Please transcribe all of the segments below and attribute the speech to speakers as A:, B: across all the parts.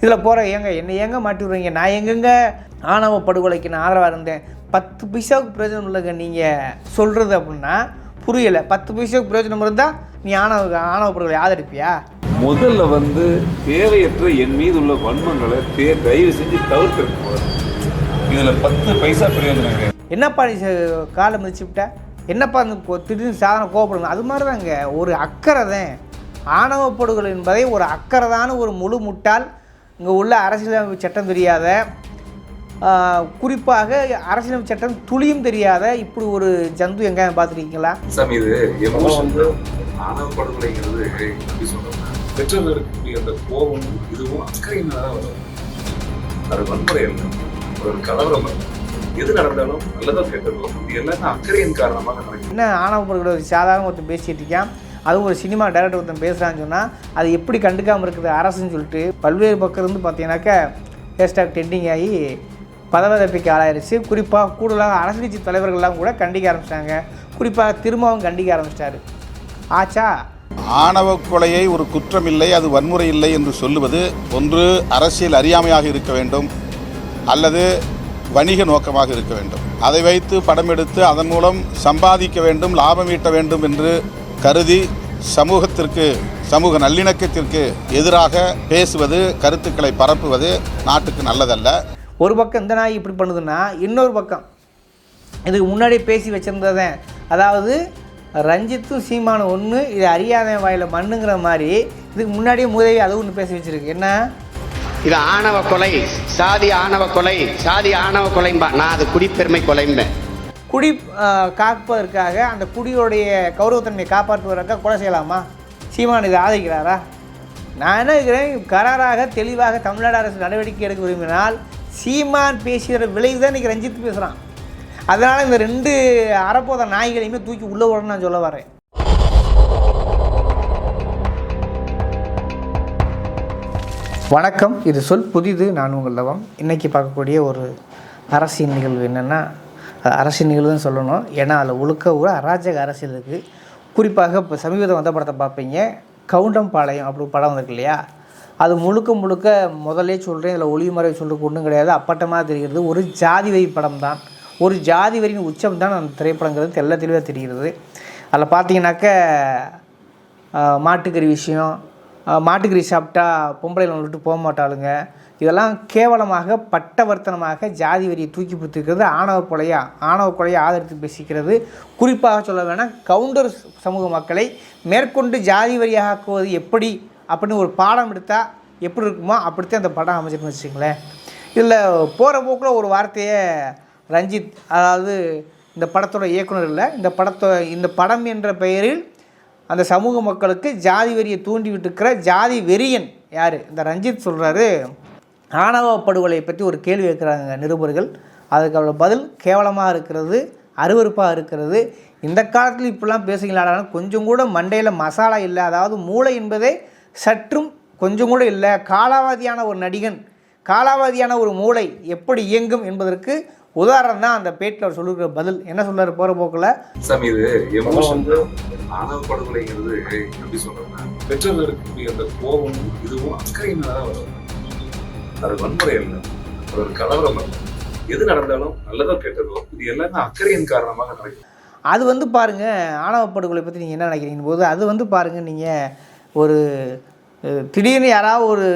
A: இதில் போகிற ஏங்க என்னை ஏங்க மாட்டி விடுறீங்க? நான் எங்கெங்க ஆணவ படுகொலைக்கு நான் ஆதரவாக இருந்தேன்? பத்து பைசாவுக்கு பிரயோஜனம் இல்லைங்க நீங்கள் சொல்கிறது அப்படின்னா புரியலை. பத்து பைசாவுக்கு பிரயோஜனம் இருந்தால் நீ ஆணவ ஆணவ படுகொலை ஆதரிப்பியா?
B: முதல்ல வந்து தேவையற்ற என் மீது உள்ள வன்மங்களை தே தயவு செஞ்சு தவிர்த்திருக்கும் இதுல பத்து பைசா பிரயோஜனம்
A: என்னப்பா நீ காலை மிதிச்சு விட்ட? என்னப்பா அந்த திடீர்னு சாதனை கோவப்படுங்க அது மாதிரி தாங்க. ஒரு அக்கறை தான். ஆணவ படுகொலை என்பதை ஒரு அக்கறைதான ஒரு முழு முட்டாள் இங்கே உள்ள அரசியலமைப்பு சட்டம் தெரியாத குறிப்பாக அரசியலமைப்பு சட்டம் துளியும் தெரியாத இப்படி ஒரு ஜந்து எங்க பார்த்துருக்கீங்களா?
B: சாமி இது எமோஷன் ஆணவ படுகொலைங்கிறது எப்படி சொல்றேன்னா பெற்றோர்கள் இருக்கக்கூடிய அந்த கோபம் இதுவும் அக்கறையினால தான் வரும். அது வன்முறை இல்லை ஒரு கலவரம் அல்ல. எது நடந்தாலும் நல்லதோ கெட்டதோ இது எல்லாமே அக்கறையின் காரணமாக நடக்கும்
A: என்ன ஆணவ படுகொலை சாதாரண ஒருத்தன் பேசிட்டு இருக்கான். அதுவும் ஒரு சினிமா டைரக்டர் ஒருத்தன் பேசுகிறான்னு சொன்னால் அது எப்படி கண்டுக்காமல் இருக்குது அரசுன்னு சொல்லிட்டு பல்வேறு பக்கம் இருந்து பார்த்தீங்கன்னாக்கா ஹேஷ்டாக் ட்ரெண்டிங் ஆகி பதவதப்பிக்கு ஆளாயிருச்சு. குறிப்பாக கூடுதலாக அரசு கட்சி தலைவர்கள்லாம் கூட கண்டிக்க ஆரம்பிச்சிட்டாங்க. குறிப்பாக திரும்பவும் கண்டிக்க ஆரம்பிச்சிட்டாரு. ஆச்சா?
C: ஆணவ கொலையை ஒரு குற்றமில்லை அது வன்முறை இல்லை என்று சொல்லுவது ஒன்று அரசியல் அறியாமையாக இருக்க வேண்டும் அல்லது வணிக நோக்கமாக இருக்க வேண்டும். அதை வைத்து படம் எடுத்து அதன் மூலம் சம்பாதிக்க வேண்டும் லாபம் ஈட்ட வேண்டும் என்று கருதி சமூகத்திற்கு சமூக நல்லிணக்கத்திற்கு எதிராக பேசுவது கருத்துக்களை பரப்புவது நாட்டுக்கு நல்லதல்ல.
A: ஒரு பக்கம் இந்த நாய் இப்படி பண்ணுதுன்னா இன்னொரு பக்கம் இதுக்கு முன்னாடி பேசி வச்சுருந்ததேன் அதாவது ரஞ்சித்தும் சீமானும் ஒன்று இது அறியாத வாயில் மண்ணுங்கிற மாதிரி இதுக்கு முன்னாடியே முதவி அது ஒன்று பேசி வச்சிருக்கு. என்ன?
D: இது ஆணவ கொலை சாதி ஆணவ கொலை சாதி ஆணவ கொலைம்பா. நான் அது குடிப்பெருமை கொலைம்பேன்.
A: குடி காப்பதற்காக அந்த குடியோடைய கௌரவத்தன்மையை காப்பாற்றுவதற்காக கொலை செய்யலாமா? சீமான் இதை ஆதரிக்கிறாரா? நான் என்ன இருக்கிறேன் கராராக தெளிவாக தமிழ்நாடு அரசு நடவடிக்கை எடுக்க விரும்பினால் சீமான் பேசுகிற விளைவு தான் இன்றைக்கி ரஞ்சித் பேசுகிறான் அதனால் இந்த ரெண்டு அறப்போத நாய்களையுமே தூக்கி உள்ளே விடணும்னு நான் சொல்ல வரேன். வணக்கம். இது சொல் புதிது. நான் உங்கள் லவம். இன்றைக்கி பார்க்கக்கூடிய ஒரு அரசியல் நிகழ்வு என்னென்னா அது அரசியல் நிகழ்வுன்னு சொல்லணும். ஏன்னா அதில் ஒழுக்க ஒரு அராஜக அரசியல் இருக்குது குறிப்பாக இப்போ சமீபத்தில் வந்த படத்தை பார்ப்பீங்க. கவுண்டம்பாளையம் அப்படி படம் வந்திருக்கு இல்லையா? அது முழுக்க முழுக்க முதலே சொல்கிறேன் இதில் ஒளிமறை சொல்கிறதுக்கு ஒன்றும் கிடையாது. அப்பட்டமாக தெரிகிறது ஒரு ஜாதி வரி படம் தான். ஒரு ஜாதி வரியின் உச்சம் தான் அந்த திரைப்படங்கிறது தெல்ல தெளிவாக தெரிகிறது. அதில் பார்த்தீங்கன்னாக்க மாட்டுக்கறி விஷயம் மாட்டுக்கறி சாப்பிட்டா பொம்பளைகளை விட்டு போக மாட்டாளுங்க. இதெல்லாம் கேவலமாக பட்டவர்த்தனமாக ஜாதி வரியை தூக்கி பிடித்திருக்கிறது ஆணவ கொலையா? ஆணவ கொலையை ஆதரித்து பேசிக்கிறது. குறிப்பாக சொல்ல வேணால் கவுண்டர் சமூக மக்களை மேற்கொண்டு ஜாதி வரியாக ஆக்குவது எப்படி? அப்படின்னு ஒரு பாடம் எடுத்தால் எப்படி இருக்குமோ அப்படித்தான் அந்த படம் அமைச்சிருக்குன்னு வச்சுங்களேன் இதில் போகிற போக்கில் ஒரு வார்த்தையை ரஞ்சித் அதாவது இந்த படத்தோட இயக்குனர் இல்லை இந்த படத்தோ இந்த படம் என்ற பெயரில் அந்த சமூக மக்களுக்கு ஜாதி வெறியை தூண்டிவிட்டு இருக்கிற ஜாதி வெறியன் யார்? இந்த ரஞ்சித் சொல்கிறாரு ஆணவ படுகொலை பற்றி ஒரு கேள்வி கேட்குறாங்க நிருபர்கள். அதுக்கு பதில் கேவலமாக இருக்கிறது அருவருப்பாக இருக்கிறது. இந்த காலத்தில் இப்படிலாம் பேசுகிறாடான கொஞ்சம் கூட மண்டையில் மசாலா இல்லை. அதாவது மூளை என்பதே சற்றும் கொஞ்சம் கூட இல்லை. காலாவதியான ஒரு நடிகன் காலாவதியான ஒரு மூளை எப்படி இயங்கும் என்பதற்கு உதாரணம் தான் அந்த பேட்டில் அவர் சொல்லுகிற பதில். என்ன சொல்றாரு போற போக்கில்?
B: சாமி இது எமோஷன் ஆணவ படுகொலைங்கிறது எப்படி சொல்றேன்னா பெற்றோர்கள் இருக்கக்கூடிய அந்த கோபம் இதுவும் அக்கறையினால வரும். அது வன்முறை அல்ல. அது ஒரு கலவரம் அல்ல. எது நடந்தாலும் நல்லதோ கெட்டதோ இது எல்லாமே அக்கறையின் காரணமாக நடக்கும்
A: அது வந்து பாருங்கள் ஆணவ படுகொலை பற்றி நீங்கள் என்ன நினைக்கிறீங்க? போது அது வந்து பாருங்கள் நீங்கள் ஒரு திடீர்னு யாராவது ஒரு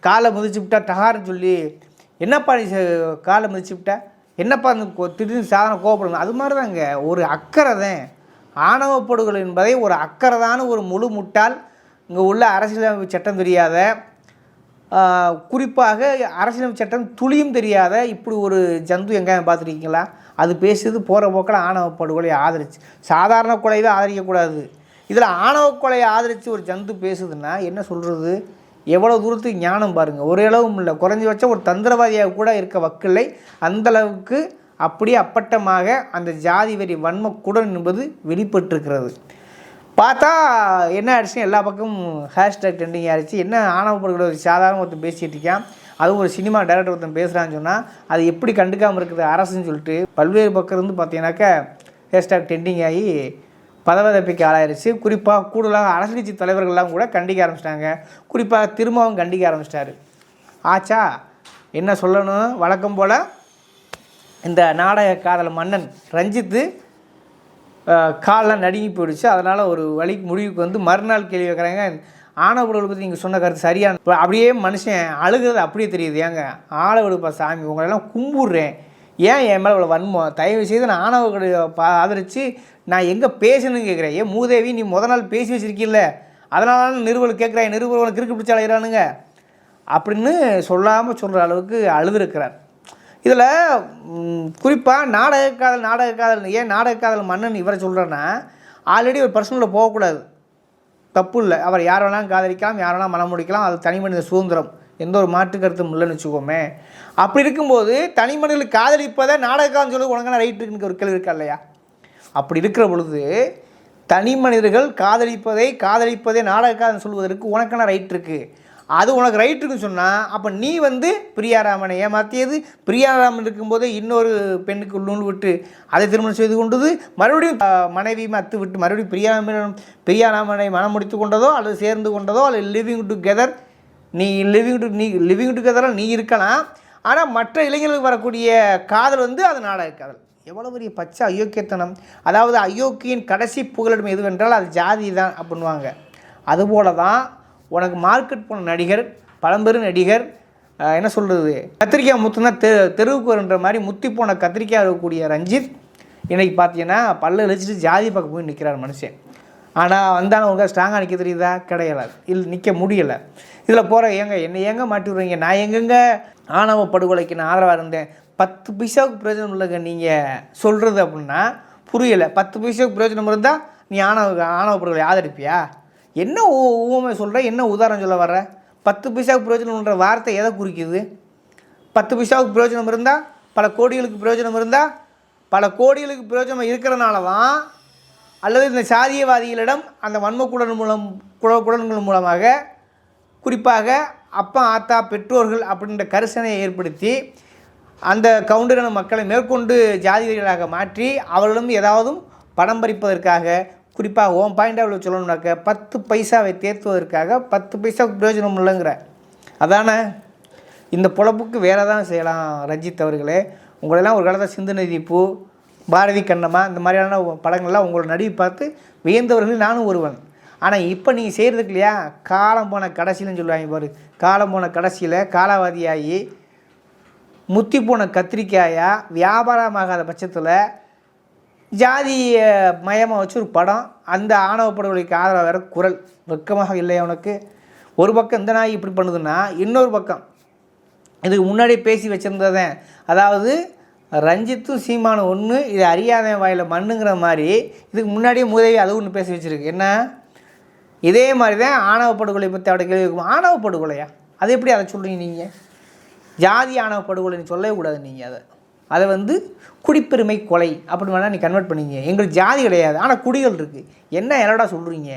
A: காலை மிதிச்சு விட்டா டகார்னு சொல்லி என்னப்பா நீ காலை மிதிச்சு விட்டா? என்னப்பா அந்த கோ- திடீர்னு சாதனை கோபப்படணும் அது மாதிரி தாங்க ஒரு அக்கறை தான். ஆணவ படுகொலை என்பதை ஒரு அக்கறைதான ஒரு முழு முட்டாள் இங்கே உள்ள அரசியலமைப்பு சட்டம் தெரியாத குறிப்பாக அரசியலமைப்பு சட்டம் துளியும் தெரியாத இப்படி ஒரு ஜந்து எங்கேயும் பார்த்துருக்கீங்களா? அது பேசுது போகிற போக்கில் ஆணவ படுகொலையை ஆதரிச்சு. சாதாரண கொலையை ஆதரிக்கக்கூடாது. இதில் ஆணவ கொலையை ஆதரித்து ஒரு ஜந்து பேசுதுன்னா என்ன சொல்கிறது எவ்வளோ தூரத்துக்கு ஞானம் பாருங்கள் ஒரு அளவும் இல்லை. குறைஞ்சபட்சம் ஒரு தந்திரவாதியாக கூட இருக்க வக்கில்லை. அந்த அளவுக்கு அப்படியே அப்பட்டமாக அந்த ஜாதி வெறி வன்மக்குடன் என்பது வெளிப்பட்டிருக்கிறது. பார்த்தா என்ன ஆயிடுச்சு எல்லா பக்கமும் ஹேஷ்டேக் ட்ரெண்டிங் ஆயிடுச்சு. என்ன ஆணவ ஒரு சாதாரண ஒருத்தன் பேசிகிட்டு இருக்கான். அதுவும் ஒரு சினிமா டேரக்டர் ஒருத்தன் பேசுகிறான்னு சொன்னால் அது எப்படி கண்டுக்காமல் இருக்குது அரசுன்னு சொல்லிட்டு பல்வேறு பக்கம் இருந்து பார்த்தீங்கன்னாக்கா ஹேஷ்டாக் ட்ரெண்டிங் ஆகி பதவதப்பிக்கு ஆளாயிருச்சு. குறிப்பாக கூடுதலாக அரசு கட்சி தலைவர்கள்லாம் கூட கண்டிக்க ஆரம்பிச்சிட்டாங்க. குறிப்பாக திரும்பவும் கண்டிக்க ஆரம்பிச்சிட்டாரு. ஆச்சா என்ன சொல்லணும்? வழக்கம் போல் இந்த நாடக காதல் மன்னன் ரஞ்சித்து காலெலாம் நடுங்கி போயிடுச்சு. அதனால் ஒரு வழி முடிவுக்கு வந்து மறுநாள் கேள்வி வைக்கிறாங்க ஆணவப்படுகளை பற்றி நீங்கள் சொன்ன கருத்து சரியான அப்படியே மனுஷன் அழுகிறது அப்படியே தெரியுது. ஏங்க ஆளை விடுப்பா சாமி உங்களெல்லாம் கும்பிட்றேன். ஏன் என் மேலே இவ்வளோ வன்மம்? தயவு செய்து நான் ஆணவ ஆதரித்து நான் எங்கே பேசணும்னு கேட்குறேன் ஏன் மூதேவி நீ முத நாள் பேசி வச்சுருக்கீல்ல. அதனால நிறுவல் கேட்குறேன் நிறுவனம் கிறுக்கு பிடிச்சி அலைகிறானுங்க அப்படின்னு சொல்லாமல் சொல்கிற அளவுக்கு அழுதுருக்கிறார். இதில் குறிப்பாக நாடக காதல் நாடக காதல் ஏன் நாடக காதல் மன்னன் இவரை சொல்கிறேன்னா ஆல்ரெடி ஒரு பர்சனலில் போகக்கூடாது. தப்பு இல்லை. அவர் யார் வேணாலும் காதலிக்கலாம் யார் வேணாலும் மனம் முடிக்கலாம் அது தனி மனித சுதந்திரம். எந்த ஒரு மாற்று கருத்தும் இல்லைன்னு வச்சுக்கோமே. அப்படி இருக்கும்போது தனி மனிதர்கள் காதலிப்பதை நாடகம் சொல்லி உனக்கான ரைட் இருக்குன்னு ஒரு கேள்வி இருக்கா இல்லையா? அப்படி இருக்கிற பொழுது தனி மனிதர்கள் காதலிப்பதை காதலிப்பதை நாடகம் சொல்வதற்கு உனக்கான ரைட் இருக்குது அது உனக்கு ரைட் இருக்குன்னு சொன்னால் அப்போ நீ வந்து பிரியாராமனை ஏமாற்றியது பிரியாராமன் இருக்கும்போதே இன்னொரு பெண்ணுக்கு நூல் விட்டு அதை திருமணம் செய்து கொண்டது. மறுபடியும் அஹ், மனைவி மத்து விட்டு மறுபடியும் பிரியாராமன் பிரியாராமனை மனம் முடித்து கொண்டதோ அல்லது சேர்ந்து கொண்டதோ அல்லது லிவிங் டுகெதர் நீ லிவிங் டு நீ லிவிங் டுகெதராக நீ இருக்கலாம். ஆனால் மற்ற இளைஞர்களுக்கு வரக்கூடிய காதல் வந்து அது நாடக காதல். எவ்வளோ பெரிய பச்சை அயோக்கியத்தனம். அதாவது அயோக்கியின் கடைசி புகலிடம் எதுவென்றால் அது ஜாதி தான் அப்படின்வாங்க அதுபோல தான் உனக்கு மார்க்கெட் போன நடிகர் பழம்பெரும் நடிகர் என்ன சொல்கிறது கத்திரிக்காய் முத்துனா தெ தெருவுக்கு வருன்ற மாதிரி முத்தி போன கத்திரிக்காய் இருக்கக்கூடிய ரஞ்சித் இன்றைக்கி பார்த்தீங்கன்னா பல்ல இழிச்சிட்டு ஜாதி பக்கம் போய் நிற்கிறார் மனுஷன். ஆனால் வந்தாலும் உங்களுக்கு ஸ்ட்ராங்காக நிற்க தெரியுதா? கிடையாது இல்லை நிற்க முடியலை. இதில் போகிற ஏங்க என்னை ஏங்க மாட்டி விடுறீங்க? நான் எங்கெங்க ஆணவ படுகொலைக்கு நான் ஆதரவாக இருந்தேன்? பத்து பைசாவுக்கு பிரயோஜனம் இல்லைங்க நீங்கள் சொல்கிறது அப்படின்னா புரியலை. பத்து பைசாவுக்கு பிரயோஜனம் இருந்தால் நீ ஆணவ ஆணவ படுகொலை ஆதரிப்பியா? என்ன ஊமை சொல்கிற என்ன உதாரணம் சொல்ல வர்ற? பத்து பைசாவுக்கு பிரயோஜனம்ன்ற வார்த்தை எதை குறிக்குது? பத்து பைசாவுக்கு பிரயோஜனம் இருந்தால் பல கோடிகளுக்கு பிரயோஜனம் இருந்தால் பல கோடிகளுக்கு பிரயோஜனம் இருக்கிறனால தான் அல்லது இந்த சாதியவாதிகளிடம் அந்த வன்மக்குடன் மூலம் குட குடன்கள் மூலமாக குறிப்பாக அப்பா ஆத்தா பெற்றோர்கள் அப்படின்ற கரிசனையை ஏற்படுத்தி அந்த கவுண்டரின மக்களை மேற்கொண்டு ஜாதிகளாக மாற்றி அவர்களிடம் ஏதாவது படம் பறிப்பதற்காக குறிப்பாக ஓம் பாயிண்ட் அவ்வளோ சொல்லணும்னாக்க பத்து பைசாவை தேர்த்துவதற்காக பத்து பைசாவுக்கு பிரயோஜனம் இல்லைங்கிற. அதானே இந்த பொழப்புக்கு வேறு தான் செய்யலாம் ரஞ்சித் அவர்களே. உங்களெல்லாம் ஒரு காலத்தில் சிந்து நதி பூ பாரதி கண்ணம்மா இந்த மாதிரியான படங்கள்லாம் உங்களோட நடிவை பார்த்து வியந்தவர்கள் நானும் ஒருவன். ஆனால் இப்போ நீங்கள் செய்கிறதுக்கு இல்லையா? காலம் போன கடைசியில்னு சொல்லுவாங்க பாரு. காலம் போன கடைசியில் காலாவதியாகி முத்தி போன கத்திரிக்காயாக வியாபாரமாகாத பட்சத்தில் ஜாதிய மயமாக வச்சு ஒரு படம் அந்த ஆணவ படுகொலைக்கு ஆதரவாக வேற குரல். வெக்கமாக இல்லை உனக்கு ஒரு பக்கம் இந்த நாய் இப்படி பண்ணுதுன்னா இன்னொரு பக்கம். இதுக்கு முன்னாடி பேசி வச்சுருந்ததேன் அதாவது ரஞ்சித்தும் சீமானும் ஒன்று இது அறியாத வாயில் மண்ணுங்கிற மாதிரி இதுக்கு முன்னாடியே முதவி அது ஒன்று பேசி வச்சுருக்கு. என்ன? இதே மாதிரி தான் ஆணவ படுகொலை பற்றி அவட கேள்வி இருக்கும் ஆணவ படுகொலையா? அது எப்படி அதை சொல்கிறீங்க நீங்கள் ஜாதி ஆணவ படுகொலைன்னு சொல்லவே கூடாது நீங்கள் அதை. அதை வந்து குடிப்பெருமை கொலை அப்படி வேணால் நீ கன்வெர்ட் பண்ணிங்க. எங்களுக்கு ஜாதி கிடையாது. ஆனால் குடிகள் இருக்குது என்ன என்னடா சொல்கிறீங்க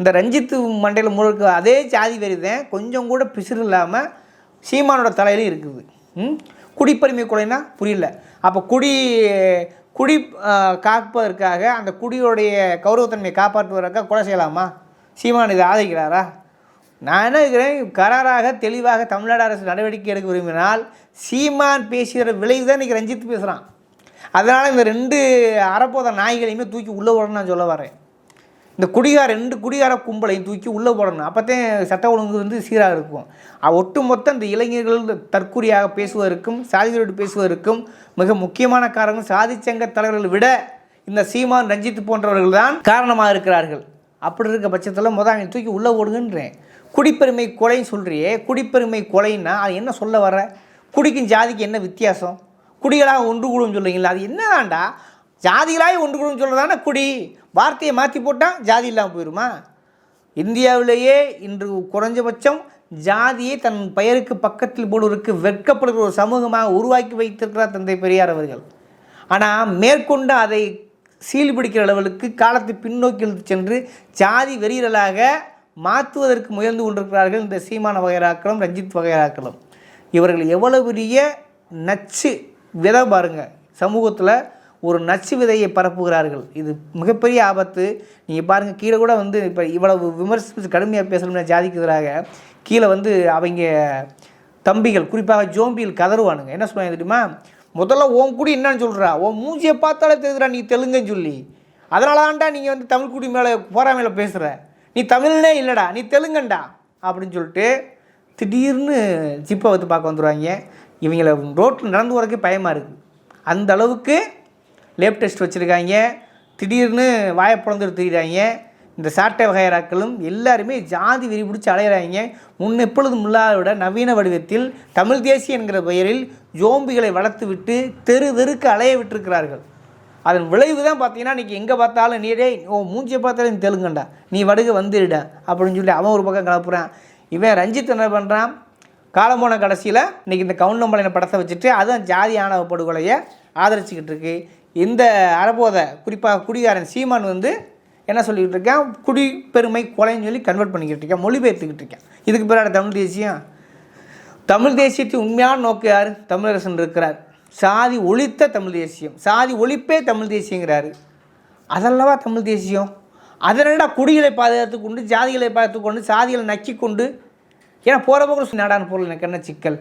A: இந்த ரஞ்சித்து மண்டையில் முழுக்க அதே ஜாதி வெறி தான் கொஞ்சம் கூட பிசிறு இல்லாமல் சீமானோட தலையிலும் இருக்குது. ம்? குடிப்பெருமை கொலைனா புரியல. அப்போ குடி குடி காப்பதற்காக அந்த குடியோடைய கௌரவத்தன்மையை காப்பாற்றுவதற்காக கொலை செய்யலாமா? சீமான் இதை ஆதரிக்கிறாரா? நான் என்ன இருக்கிறேன் கராராக தெளிவாக தமிழ்நாடு அரசு நடவடிக்கை எடுக்க விரும்பினால் சீமான் பேசுகிற விளைவு தான் இன்றைக்கி ரஞ்சித் பேசுகிறான் அதனால் இந்த ரெண்டு அறப்போத நாய்களையுமே தூக்கி உள்ளே விடணும்னு நான் சொல்ல வரேன். இந்த குடிகார ரெண்டு குடிகார கும்பலையும் தூக்கி உள்ளே போடணும். அப்போத்தே சட்ட ஒழுங்கு வந்து சீராக இருக்கும். ஒட்டு மொத்தம் இந்த இளைஞர்கள் தற்கூறியாக பேசுவதற்கும் சாதிகளோடு பேசுவதற்கும் மிக முக்கியமான காரணம் சாதிச்சங்க தலைவர்களை விட இந்த சீமான் ரஞ்சித் போன்றவர்கள் தான் காரணமாக இருக்கிறார்கள். அப்படி இருக்க பட்சத்தில் முதல் தூக்கி உள்ளே ஓடுங்கன்றேன் குடிப்பெருமை கொலைன்னு சொல்கிறியே குடிப்பெருமை கொலைன்னா அது என்ன சொல்ல வர குடிக்கும் ஜாதிக்கு என்ன வித்தியாசம்? குடிகளாக ஒன்று கூடும் சொல்கிறீங்களா அது என்னதான்டா? ஜாதிகளாக ஒன்று கூடும் சொல்கிறதானே குடி? வார்த்தையை மாற்றி போட்டால் ஜாதி இல்லாமல் போயிடுமா இந்தியாவிலேயே இன்று குறைஞ்சபட்சம் ஜாதியை தன் பெயருக்கு பக்கத்தில் போடுவதற்கு வெட்கப்படுகிற ஒரு சமூகமாக உருவாக்கி வைத்திருக்கிறார் தந்தை பெரியார் அவர்கள். ஆனால் மேற்கொண்டு அதை சீல் பிடிக்கிற அளவுக்கு காலத்தை பின்னோக்கி சென்று ஜாதி வெறியலாக மாற்றுவதற்கு முயன்று கொண்டிருக்கிறார்கள் இந்த சீமான வகைராக்களும் ரஞ்சித் வகைராக்களும் இவர்கள் எவ்வளவு பெரிய நச்சு விதை பாருங்க. சமூகத்தில் ஒரு நச்சு விதையை பரப்புகிறார்கள். இது மிகப்பெரிய ஆபத்து. நீங்கள் பாருங்கள் கீழே கூட வந்து இப்போ இவ்வளவு விமர்சித்து கடுமையாக பேசணும்னா ஜாதிக்கு எதிராக கீழே வந்து அவங்க தம்பிகள் குறிப்பாக ஜோம்பியில் கதறுவானுங்க. என்ன சொல்லுவாங்க தெரியுமா? முதல்ல உன் குடி என்னன்னு சொல்கிறா உன் மூஞ்சியை பார்த்தாலே தெரியுதுடா நீ தெலுங்குன்னு சொல்லி. அதனால தான்டா நீங்கள் வந்து தமிழ் குடி மேலே போராமையில் பேசுகிற நீ தமிழ்னே இல்லைடா நீ தெலுங்கண்டா அப்படின்னு சொல்லிட்டு திடீர்னு ஜிப்பை வந்து பார்க்க வந்துடுவாங்க இவங்கள ரோட்டில் நடந்து போகிறதுக்கு பயமாக இருக்குது அந்த அளவுக்கு லேப் டெஸ்ட் வச்சுருக்காங்க. திடீர்னு வாயை பிறந்துட்டு திரிகிறாங்க இந்த சாட்டை வகையராக்களும் எல்லாருமே ஜாதி வெறி பிடிச்சி அலையிறாங்க. முன் எப்பொழுதும் இல்லாத விட நவீன வடிவத்தில் தமிழ் தேசிய என்கிற பெயரில் ஜோம்பிகளை வளர்த்து விட்டு தெரு தெருக்கு அலைய விட்டிருக்கிறார்கள். அதன் விளைவு தான் பார்த்தீங்கன்னா இன்றைக்கி எங்கே பார்த்தாலும் நீடே ஓ மூஞ்சியை பார்த்தாலும் நீ நீ வடுக வந்துடுட. அப்படின்னு சொல்லி அவன் ஒரு பக்கம் கிளப்புறான். இவன் ரஞ்சித் என்ன பண்ணுறான் காலம் போன கடைசியில் இன்றைக்கி இந்த கவுண்டம்பாளைய படத்தை வச்சுட்டு அதுவும் ஜாதி ஆணவ படுகொலையை ஆதரிச்சுக்கிட்டு இருக்கு. இந்த அறபோதை குறிப்பாக குடிகாரன் சீமான் வந்து என்ன சொல்லிக்கிட்டு இருக்கேன்? குடி பெருமை கொலைன்னு சொல்லி கன்வெர்ட் பண்ணிக்கிட்டு இருக்கேன் மொழிபெயர்த்துக்கிட்டு இருக்கேன். இதுக்கு பிறகு தமிழ் தேசியம். தமிழ் தேசியத்தின் உண்மையான நோக்கு யார்? தமிழரசன் இருக்கிறார். சாதி ஒழித்த தமிழ் தேசியம். சாதி ஒழிப்பே தமிழ் தேசியங்கிறாரு. அதல்லவா தமிழ் தேசியம்? அதனடா குடிகளை பாதுகாத்து கொண்டு ஜாதிகளை பாதுகாத்து கொண்டு சாதிகளை நக்கி கொண்டு? ஏன்னா போகிற போக்கில் நாடான பொருள் எனக்கு என்ன சிக்கல்?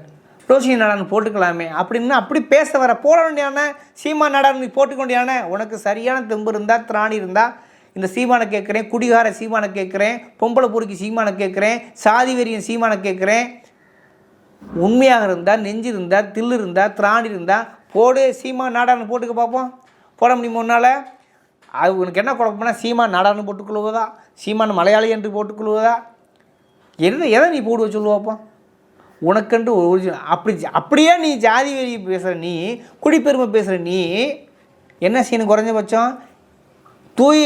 A: ரோஷினி நாடான்னு போட்டுக்கலாமே. அப்படின்னு அப்படி பேச வர போட வேண்டியான சீமா நாடான் நீ போட்டுக்கொண்டியான? உனக்கு சரியான தெம்பு இருந்தால் திராணி இருந்தால் இந்த சீமானை கேட்குறேன் குடிகார சீமானை கேட்குறேன் பொம்பளை பொறுக்கி சீமானை கேட்குறேன் சாதி வெறியன் சீமானை கேட்குறேன் உண்மையாக இருந்தால் நெஞ்சு இருந்தால் தில்லு இருந்தால் திராணி இருந்தால் போடு சீமா நாடான்னு போட்டுக்க பார்ப்போம். போட முடியுமா உன்னால்? அது உனக்கு என்ன குழப்பம்னா சீமா நாடான்னு போட்டுக்கொள்வதா? சீமான் மலையாளி என்று போட்டுக்கொள்வதா? என்ன எதை நீ போடுவ சொல்லுவாப்பா உனக்கென்று ஒரு ஒரிஜினல் அப்படி அப்படியே நீ ஜாதி வெறி பேசுகிற நீ குடிப்பெருமை பேசுகிற நீ என்ன செய்யணும் குறைஞ்சபட்சம் தூய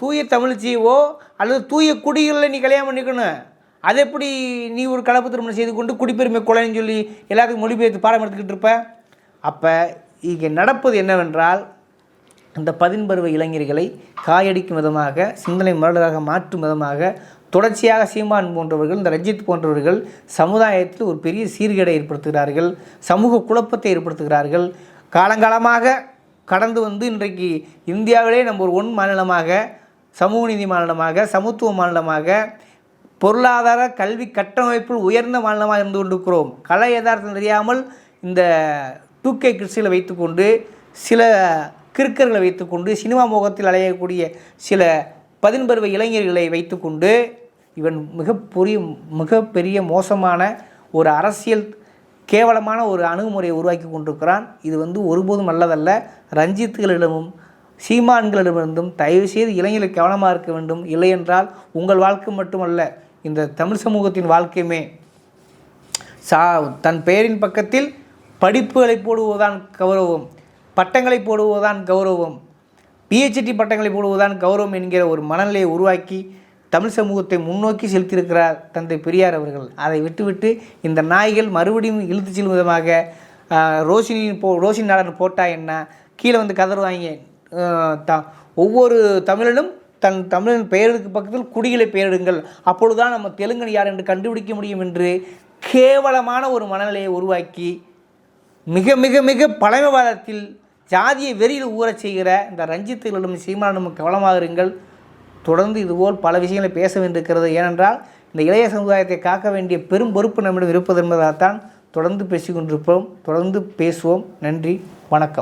A: தூய தமிழ்ச்சியவோ அல்லது தூய குடிகளில் நீ கல்யாணம் பண்ணிக்கணும். அது எப்படி நீ ஒரு கலப்பு திருமணம் செய்து கொண்டு குடிப்பெருமை கொலைன்னு சொல்லி எல்லாத்துக்கும் மொழிபெயர்த்து பாடம் எடுத்துக்கிட்டு இருப்ப? அப்போ இங்கே நடப்பது என்னவென்றால் அந்த பதின்பருவ இளைஞர்களை காயடிக்கும் விதமாக சிந்தனை மரடராக மாற்றும் விதமாக தொடர்ச்சியாக சீமான் போன்றவர்கள் இந்த ரஞ்சித் போன்றவர்கள் சமுதாயத்தில் ஒரு பெரிய சீர்கேடை ஏற்படுத்துகிறார்கள் சமூக குழப்பத்தை ஏற்படுத்துகிறார்கள். காலங்காலமாக கடந்து வந்து இன்றைக்கு இந்தியாவிலே நம்ம ஒரு ஒன் மாநிலமாக சமூக நீதி மாநிலமாக சமத்துவ மாநிலமாக பொருளாதார கல்வி கட்டமைப்பில் உயர்ந்த மாநிலமாக இருந்து கொண்டிருக்கிறோம். கலை யதார்த்தம் தெரியாமல் இந்த டூ கே வைத்துக்கொண்டு சில கிறுக்கர்களை வைத்துக்கொண்டு சினிமா முகத்தில் அலையக்கூடிய சில பதின்பருவ இளைஞர்களை வைத்துக்கொண்டு இவன் மிகப்பெரிய மிகப்பெரிய மோசமான ஒரு அரசியல் கேவலமான ஒரு அணுகுமுறையை உருவாக்கி கொண்டிருக்கிறான். இது வந்து ஒருபோதும் நல்லதல்ல. ரஞ்சித்துகளிடமும் சீமான்களிடமிருந்தும் தயவுசெய்து இளைஞர்கள் கவனமாக இருக்க வேண்டும். இல்லையென்றால் உங்கள் வாழ்க்கை மட்டுமல்ல. இந்த தமிழ் சமூகத்தின் வாழ்க்கையுமே சா தன் பெயரின் பக்கத்தில் படிப்புகளை போடுவதுதான் கௌரவம் பட்டங்களை போடுவதுதான் கௌரவம் பிஹெச்டி பட்டங்களை போடுவதுதான் கௌரவம் என்கிற ஒரு மனநிலையை உருவாக்கி தமிழ் சமூகத்தை முன்னோக்கி செலுத்தியிருக்கிறார் தந்தை பெரியார் அவர்கள். அதை விட்டுவிட்டு இந்த நாய்கள் மறுபடியும் இழுத்துச் செல்லும் விதமாக ரோஷினியின் போ ரோஷினி நாடன் போட்டா என்ன? கீழே வந்து கதறுவாங்க ஆஹ், த ஒவ்வொரு தமிழனும் தன் தமிழின் பெயருக்கு பக்கத்தில் குடிகளை பெயரிடுங்கள். அப்பொழுதுதான் நம்ம தெலுங்கன் யார் என்று கண்டுபிடிக்க முடியும் என்று கேவலமான ஒரு மனநிலையை உருவாக்கி மிக மிக மிக பழமைவாதத்தில் ஜாதியை வெறியில் ஊறச் செய்கிற இந்த ரஞ்சித்துகளிடம் சீமானும் கவனமாக இருங்கள். தொடர்ந்து இதுபோல் பல விஷயங்களை பேச வேண்டியிருக்கிறது. ஏனென்றால் இந்த இளைய சமுதாயத்தை காக்க வேண்டிய பெரும் பொறுப்பு நம்மிடம் இருப்பது என்பதால்தான் தொடர்ந்து பேசிக்கொண்டிருப்போம். தொடர்ந்து பேசுவோம். நன்றி. வணக்கம்.